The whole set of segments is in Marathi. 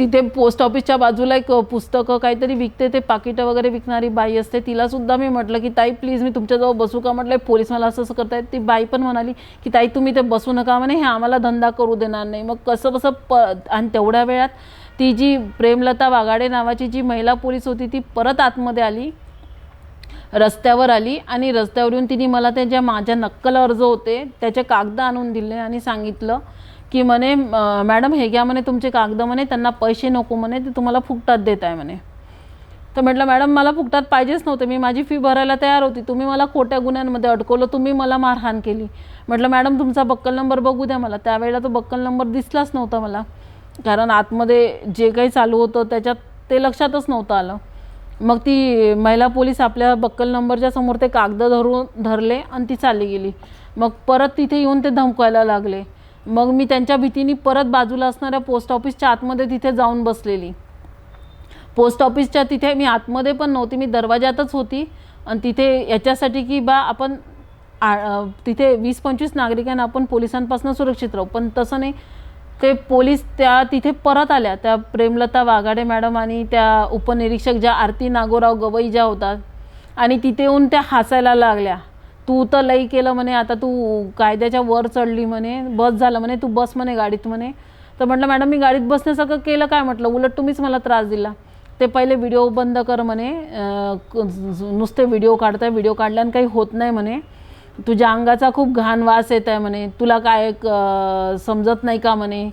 तिथे पोस्ट ऑफिसच्या बाजूला एक पुस्तकं काहीतरी विकते ते पाकिटं वगैरे विकणारी बाई असते. तिलासुद्धा मी म्हटलं की ताई प्लीज मी तुमच्याजवळ बसू का? म्हटलं पोलीस मला असं असं करतायत. ती बाई पण म्हणाली की ताई तुम्ही ते बसू नका. म्हणे हे आम्हाला धंदा करू देणार नाही. मग कसं कसं प आणि तेवढ्या वेळात ती जी प्रेमलता वाघाडे नावाची जी महिला पोलीस होती ती परत आतमध्ये आली रस्त्यावर आली आणि रस्त्यावर येऊन तिने मला ते ज्या माझ्या नक्कल अर्ज होते त्याचे कागद आणून दिले आणि सांगितलं की म्हणे मॅडम हे घ्या म्हणे तुमचे कागद म्हणे त्यांना पैसे नको म्हणे ते तुम्हाला फुकटात देत आहे म्हणे. तर म्हटलं मॅडम मला फुकटात पाहिजेच नव्हते. मी माझी फी भरायला तयार होती. तुम्ही मला खोट्या गुन्ह्यांमध्ये अडकवलं तुम्ही मला मारहाण केली. म्हटलं मॅडम तुमचा बक्कल नंबर बघू द्या मला. त्यावेळेला तो बक्कल नंबर दिसलाच नव्हता मला. कारण आतमध्ये जे काही चालू होतं त्याच्यात ते लक्षातच नव्हतं आलं. मग ती महिला पोलीस आपल्या बक्कल नंबरच्या समोर ते कागद धरून धरले आणि ती चालली गेली. मग परत तिथे येऊन ते धमकायला लागले. मग मी त्यांच्या भीतीने परत बाजूला असणाऱ्या पोस्ट ऑफिसच्या आतमध्ये तिथे जाऊन बसलेली. पोस्ट ऑफिसच्या तिथे मी आतमध्ये पण नव्हती मी दरवाजातच होती. आणि तिथे याच्यासाठी की बा आपण आ- तिथे वीस पंचवीस नागरिकांना आपण पोलिसांपासून सुरक्षित राहू. पण तसं नाही ते पोलीस त्या तिथे परत आल्या. त्या प्रेमलता वाघाडे मॅडम आणि त्या उपनिरीक्षक ज्या आरती नागोराव गवई ज्या होतात आणि तिथे येऊन त्या हसायला लागल्या. तू तर लई केलं म्हणे आता तू कायद्याच्या वर चढली म्हणे बस झालं म्हणे तू बस म्हणे गाडीत म्हणे. तर म्हटलं मॅडम मी गाडीत बसण्यासारखं केलं काय? म्हटलं उलट तुम्हीच मला त्रास दिला. ते पहिले व्हिडिओ बंद कर म्हणे नुसते व्हिडिओ काढताय व्हिडिओ काढल्यानं काही होत नाही म्हणे. तुझ्या अंगाचा खूप घाण वास येत आहे म्हणे. तुला काय समजत नाही का म्हणे?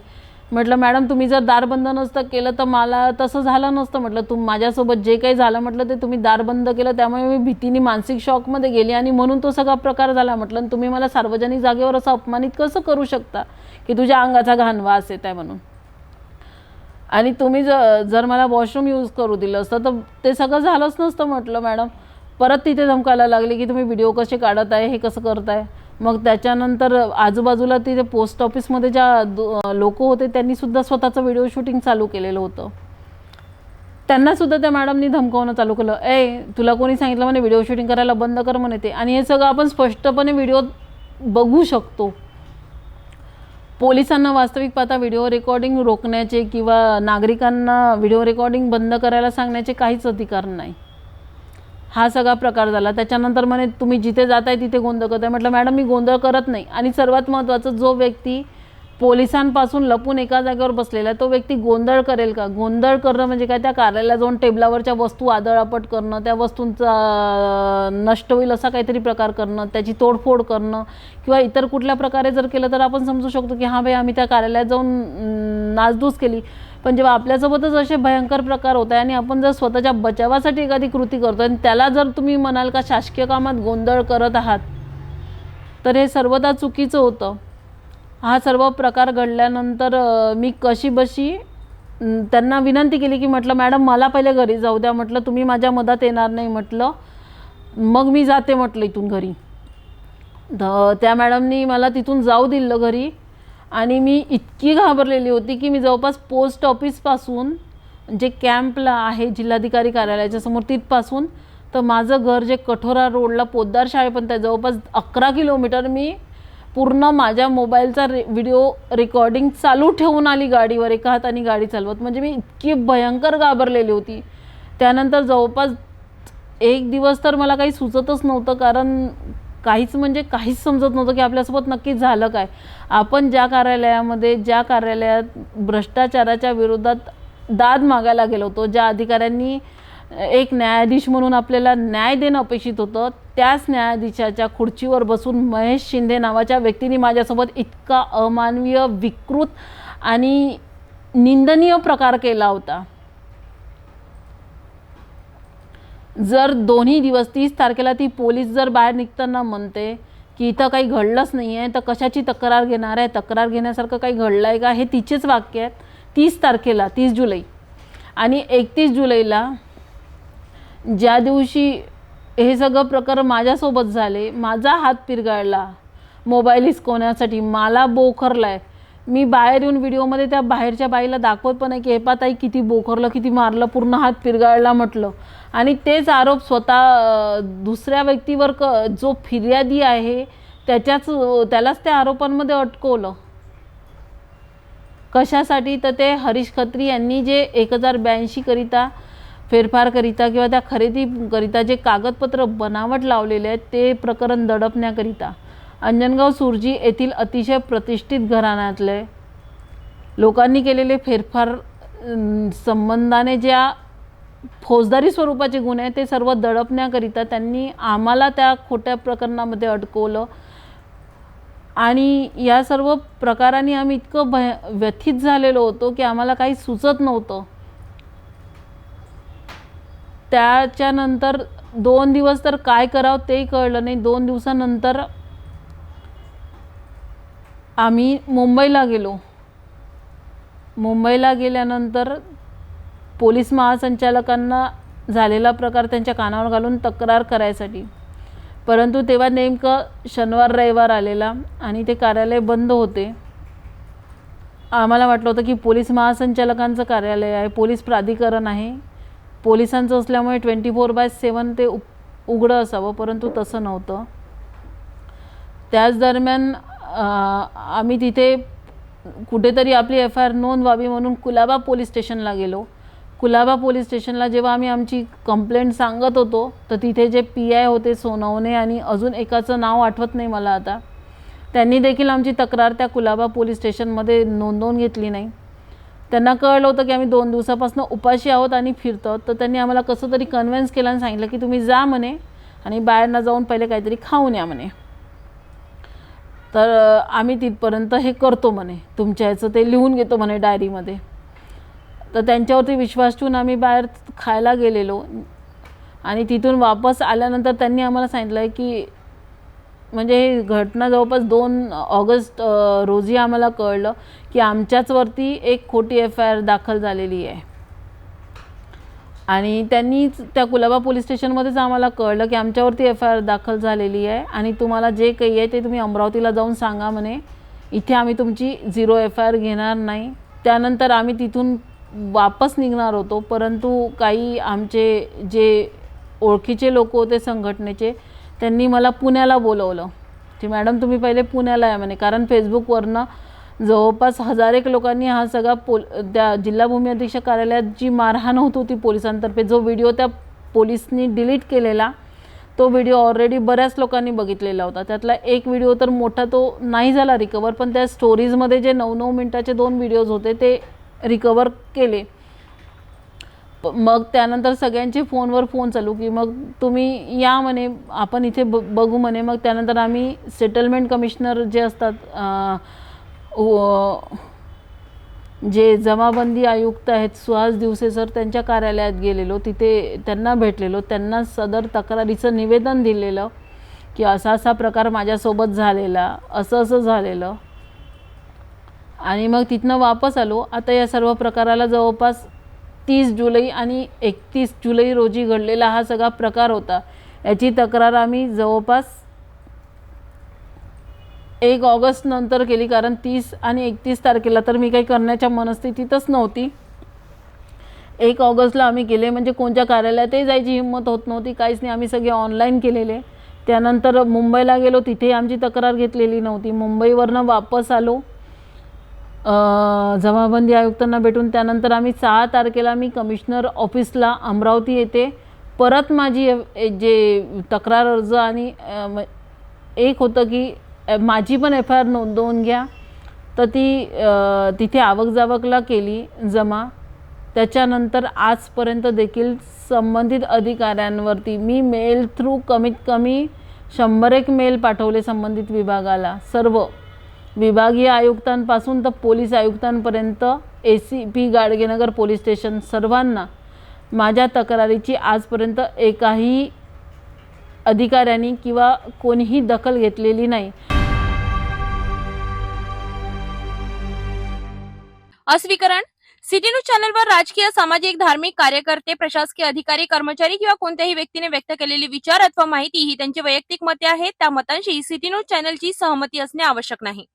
म्हटलं मॅडम तुम्ही जर दार बंद नसतं केलं तर मला तसं झालं नसतं. म्हटलं तुम माझ्यासोबत जे काही झालं म्हटलं ते तुम्ही दार बंद केलं. त्यामुळे मी भीतीने मानसिक शॉकमध्ये गेली आणि म्हणून तो सगळा प्रकार झाला. म्हटलं आणि तुम्ही मला सार्वजनिक जागेवर असं अपमानित कसं करू शकता की तुझ्या अंगाचा घाण वास येत आहे म्हणून? आणि तुम्ही जर जर मला वॉशरूम यूज करू दिलं असतं तर ते सगळं झालंच नसतं म्हटलं मॅडम. परत तिथे धमकायला लागले की तुम्ही व्हिडिओ कसे काढत आहे हे कसं करताय? मग त्याच्यानंतर आजूबाजूला तिथे पोस्ट ऑफिसमध्ये ज्या लोक होते त्यांनीसुद्धा स्वतःचं व्हिडिओ शूटिंग चालू केलेलं होतं. त्यांनासुद्धा त्या मॅडमनी धमकावणं चालू केलं. ए तुला कोणी सांगितलं म्हणे व्हिडिओ शूटिंग करायला बंद कर म्हणे ते. आणि हे सगळं आपण स्पष्टपणे व्हिडिओ बघू शकतो. पोलिसांना वास्तविक पाहता व्हिडिओ रेकॉर्डिंग रोखण्याचे किंवा नागरिकांना व्हिडिओ रेकॉर्डिंग बंद करायला सांगण्याचे काहीच अधिकार नाही. हा सगळा प्रकार झाला. त्याच्यानंतर म्हणे तुम्ही जिथे जाताय तिथे गोंधळ करताय. म्हटलं मॅडम मी गोंधळ करत नाही. आणि सर्वात महत्त्वाचं जो व्यक्ती पोलिसांपासून लपून एका जागेवर बसलेला आहे तो व्यक्ती गोंधळ करेल का? गोंधळ करणं म्हणजे काय? त्या कार्याला जाऊन टेबलावरच्या वस्तू आदळापट करणं त्या वस्तूंचा नष्ट होईल असा काहीतरी प्रकार करणं त्याची तोडफोड करणं किंवा इतर कुठल्या प्रकारे जर केलं तर आपण समजू शकतो की हां भाई आम्ही त्या कार्यालयात जाऊन नासधूस केली. पण जेव्हा आपल्यासोबतच असे भयंकर प्रकार होत आहे आणि आपण जर स्वतःच्या बचावासाठी एखादी कृती करतो आणि त्याला जर तुम्ही म्हणाल का शासकीय कामात गोंधळ करत आहात तर हे सर्वदा चुकीचं होतं. हा सर्व प्रकार घडल्यानंतर मी कशी बशी त्यांना विनंती केली की म्हटलं मॅडम मला पहिले घरी जाऊ द्या. म्हटलं तुम्ही माझ्या मदत येणार नाही. म्हटलं मग मी जाते म्हटलं इथून घरी. तर त्या मॅडमनी मला तिथून जाऊ दिलं घरी आणि मी इतकी घाबरलेली होती की मी जवळपास पोस्ट ऑफिसपासून जे कॅम्पला आहे जिल्हाधिकारी कार्यालयाच्या समोर तिथपासून तर माझं घर जे कठोरा रोडला पोद्दार शाळेपर्यंत आहे जवळपास अकरा किलोमीटर मी पूर्ण माझ्या मोबाईलचा रे व्हिडिओ रेकॉर्डिंग चालू ठेवून आली गाडीवर एका हाताने गाडी चालवत. म्हणजे मी इतकी भयंकर घाबरलेली होती. त्यानंतर जवळपास एक दिवस तर मला काही सुचतच नव्हतं कारण काहीच म्हणजे काहीच समजत नव्हतं की आपल्यासोबत नक्की झालं काय. आपण ज्या कार्यालयामध्ये ज्या कार्यालयात भ्रष्टाचाराच्या विरोधात दाद मागायला गेलो होतो ज्या अधिकाऱ्यांनी एक न्यायाधीश म्हणून आपल्याला न्याय देणं अपेक्षित होतं त्याच न्यायाधीशाच्या खुर्चीवर बसून महेश शिंदे नावाच्या व्यक्तीने माझ्यासोबत इतका अमानवीय विकृत आणि निंदनीय प्रकार केला होता. जर दोन्ही दिवस तीस तारखेला ती पोलीस जर बाहेर निघताना म्हणते की इथं काही घडलंच नाही आहे तर कशाची तक्रार घेणार आहे? तक्रार घेण्यासारखं काही घडलं आहे का? हे तिचेच वाक्य आहेत. तीस तारखेला तीस जुलै. आणि एकतीस जुलैला ज्या दिवशी हे सगळं प्रकार माझ्यासोबत झाले. माझा हात पिरगाळला. मोबाईल हिसकवण्यासाठी मला बोखरलाय. मी बाहेर येऊन व्हिडिओमध्ये त्या बाहेरच्या बाईला दाखवत पण आहे की हे ताई किती बोखरलं किती मारलं पूर्ण हात पिरगाळला म्हटलं. आणि तेच आरोप स्वतः दुसऱ्या व्यक्तीवर क जो फिर्यादी आहे त्याच्याच त्यालाच त्या आरोपांमध्ये अटकवलं. कशासाठी? तर ते हरीश खत्री यांनी जे एक हजार ब्याऐंशीकरिता फेरफारकरिता किंवा त्या खरेदीकरिता जे कागदपत्र बनावट लावलेले आहेत ते प्रकरण दडपण्याकरिता. अंजनगाव सुरजी येथील अतिशय प्रतिष्ठित घराण्यातले लोकांनी केलेले फेरफार संबंधाने ज्या फौजदारी स्वरूपाचे गुन्हे आहेत ते सर्व दडपण्याकरिता त्यांनी आम्हाला त्या खोट्या प्रकरणामध्ये अडकवलं. आणि या सर्व प्रकाराने आम्ही इतकं भय व्यथित झालेलो होतो की आम्हाला काही सुचत नव्हतं. त्याच्यानंतर दोन दिवस तर काय करावं तेही कळलं नाही. दोन दिवसानंतर आम्ही मुंबईला गेलो. मुंबईला गेल्यानंतर पोलीस महासंचालकांना झालेला प्रकार त्यांच्या कानावर घालून तक्रार करायसाठी. परंतु तेव्हा नेमकं शनिवार रविवार आलेला आणि ते कार्यालय बंद होते. आम्हाला वाटलं होतं की पोलीस महासंचालकांचं कार्यालय आहे पोलीस प्राधिकरण आहे. पोलिसांचं असल्यामुळे ट्वेंटी फोर बाय सेवन ते उ उघडं असावं परंतु तसं नव्हतं. त्याच दरम्यान आम्ही तिथे कुठेतरी आपली एफ आय आर नोंद व्हावी म्हणून कुलाबा पोलीस स्टेशनला गेलो. कुलाबा पोलीस स्टेशनला जेव्हा आम्ही आमची कंप्लेंट सांगत होतो तर तिथे जे पी आय होते सोनवणे आणि अजून एकाचं नाव आठवत नाही मला आता त्यांनी देखील आमची तक्रार त्या कुलाबा पोलीस स्टेशनमध्ये नोंदवून घेतली नाही. त्यांना कळलं होतं की आम्ही दोन दिवसापासून उपाशी आहोत आणि फिरतो. तर त्यांनी आम्हाला कसं तरी कन्व्हिन्स केलं आणि सांगितलं की तुम्ही जा म्हणे आणि बाहेरनं जाऊन पहिले काहीतरी खाऊन या म्हणे. तर आम्ही तिथपर्यंत हे करतो म्हणे. तुमच्या ह्याचं ते लिहून घेतो म्हणे डायरीमध्ये. तर त्यांच्यावरती विश्वास ठेवून आम्ही बाहेर खायला गेलेलो. आणि तिथून वापस आल्यानंतर त्यांनी आम्हाला सांगितलं आहे की म्हणजे ही घटना जवळपास दोन ऑगस्ट रोजी आम्हाला कळलं की आमच्याचवरती एक खोटी एफ आय आर दाखल झालेली आहे. आणि त्यांनीच त्या कुलाबा पोलीस स्टेशनमध्येच आम्हाला कळलं की आमच्यावरती एफ आय आर दाखल झालेली आहे आणि तुम्हाला जे काही आहे ते तुम्ही अमरावतीला जाऊन सांगा म्हणे. इथे आम्ही तुमची झिरो एफ आय आर घेणार नाही. त्यानंतर आम्ही तिथून वापस निघणार होतो. परंतु काही आमचे जे ओळखीचे लोक होते संघटनेचे त्यांनी मला पुण्याला बोलवलं. की मॅडम तुम्ही पहिले पुण्याला या म्हणे. कारण फेसबुकवरनं जवळपास हजार एक लोकांनी हा सगळा पोल त्या जिल्हा भूमी अधीक्षक कार्यालयात जी मारहाण होत होती पोलिसांतर्फे जो व्हिडिओ त्या पोलिसनी डिलीट केलेला तो व्हिडिओ ऑलरेडी बऱ्याच लोकांनी बघितलेला होता. त्यातला एक व्हिडिओ तर मोठा तो नाही झाला रिकवर पण त्या स्टोरीजमध्ये जे नऊ नऊ मिनटाचे दोन व्हिडिओज होते ते रिकवर केले. मग त्यानंतर सगळ्यांचे फोनवर फोन चालू की मग तुम्ही या म्हणे आपण इथे ब बघू म्हणे. मग त्यानंतर आम्ही सेटलमेंट कमिशनर जे असतात व- जे जमाबंदी आयुक्त आहेत सुहास दिवसे सर त्यांच्या कार्यालयात गेलेलो. तिथे त्यांना भेटलेलो. त्यांना सदर तक्रारीचं निवेदन दिलेलं की असा असा प्रकार माझ्यासोबत झालेला असं असं झालेलं. आणि मग तिथनं वापस आलो. आता या सर्व प्रकाराला जवळपास तीस जुलै आणि एकतीस जुलै रोजी घडलेला हा सगळा प्रकार होता. याची तक्रार आम्ही जवळपास एक ऑगस्ट नंतर केली कारण तीस आणि एकतीस तारखेला तर मी काही करण्याच्या मनस्थितीतच नव्हती. एक ऑगस्टला आम्ही केले म्हणजे कोणत्या कार्यालयातही जायची हिंमत होत नव्हती काहीच नाही आम्ही सगळे ऑनलाईन केलेले. त्यानंतर मुंबईला गेलो तिथेही आमची तक्रार घेतलेली नव्हती. मुंबईवरनं वापस आलो. जमाबंदी आयुक्तांना भेटून त्यानंतर आम्ही सहा तारखेला मी कमिशनर ऑफिसला अमरावती येते. परत माझी जे तक्रार अर्ज आणि एक होतं की माझी पण एफ आय आर नोंदवून घ्या. तर ती तिथे आवक जावकला केली जमा. त्याच्यानंतर आजपर्यंत देखील संबंधित अधिकाऱ्यांवरती मी मेल थ्रू कमीत कमी शंभर एक मेल पाठवले संबंधित विभागाला. सर्व विभागीय आयुक्तांपासून तर police आयुक्तांपर्यंत A C P Gadgenagar police station सर्वांना माझ्या तक्रारीची आजपर्यंत एकाही अधिकाऱ्यांनी किंवा कोणीही दखल घेतलेली नाही. अस्वीकरण. सिटी न्यूज चॅनलवर राजकीय सामाजिक धार्मिक कार्यकर्ते प्रशासकीय अधिकारी कर्मचारी किंवा कोणत्याही व्यक्तीने व्यक्त केलेले विचार अथवा माहिती ही त्यांची वैयक्तिक मते आहेत. त्या मतांशी सिटी न्यूज चॅनलची सहमती असणे आवश्यक नाही.